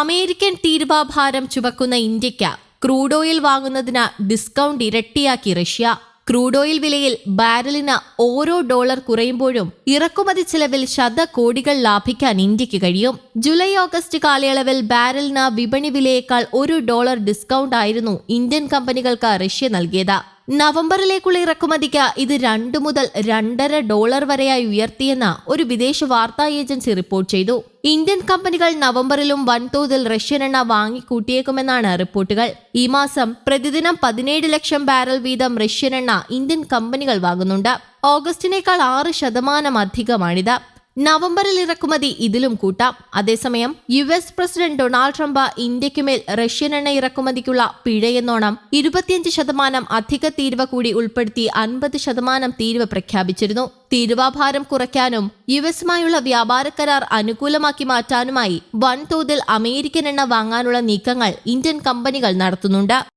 American തീരുവാഭാരം ചുമക്കുന്ന ഇന്ത്യയ്ക്ക് ക്രൂഡ് ഓയിൽ വാങ്ങുന്നതിന് ഡിസ്കൗണ്ട് ഇരട്ടിയാക്കി റഷ്യ. ക്രൂഡ് ഓയിൽ വിലയിൽ ബാരലിന് ഓരോ ഡോളർ കുറയുമ്പോഴും ഇറക്കുമതി ചെലവിൽ ശതകോടികൾ ലാഭിക്കാൻ ഇന്ത്യയ്ക്ക് കഴിയും. ജൂലൈ ഓഗസ്റ്റ് കാലയളവിൽ ബാരലിന് വിപണി വിലയേക്കാൾ ഒരു ഡോളർ ഡിസ്കൗണ്ട് ആയിരുന്നു ഇന്ത്യൻ കമ്പനികൾക്ക് റഷ്യ നൽകിയത്. നവംബറിലേക്കുള്ള ഇറക്കുമതിക്ക് ഇത് രണ്ടു മുതൽ രണ്ടര ഡോളർ വരെയായി ഉയർത്തിയെന്ന് ഒരു വിദേശ വാർത്താ ഏജൻസി റിപ്പോർട്ട് ചെയ്തു. ഇന്ത്യൻ കമ്പനികൾ നവംബറിലും വൻതോതിൽ റഷ്യൻ എണ്ണ വാങ്ങിക്കൂട്ടിയേക്കുമെന്നാണ് റിപ്പോർട്ടുകൾ. ഈ മാസം പ്രതിദിനം പതിനേഴ് ലക്ഷം ബാരൽ വീതം റഷ്യൻ എണ്ണ ഇന്ത്യൻ കമ്പനികൾ വാങ്ങുന്നുണ്ട്. ഓഗസ്റ്റിനേക്കാൾ ആറ് ശതമാനം അധികമാണിത്. നവംബറിൽ ഇറക്കുമതി. ഇതിലും കൂട്ടാം. അതേസമയം U S president Donald Trump ഇന്ത്യക്കുമേൽ Russian എണ്ണ ഇറക്കുമതിക്കുള്ള പിഴയെന്നോണം ഇരുപത്തിയഞ്ച് ശതമാനം അധിക തീരുവ കൂടി ഉൾപ്പെടുത്തി അൻപത് ശതമാനം തീരുവ പ്രഖ്യാപിച്ചിരുന്നു. തീരുവാഭാരം കുറയ്ക്കാനും യു എസുമായുള്ള വ്യാപാര കരാർ അനുകൂലമാക്കി മാറ്റാനുമായി വൻതോതിൽ അമേരിക്കൻ എണ്ണ വാങ്ങാനുള്ള നീക്കങ്ങൾ ഇന്ത്യൻ കമ്പനികൾ നടത്തുന്നുണ്ട്.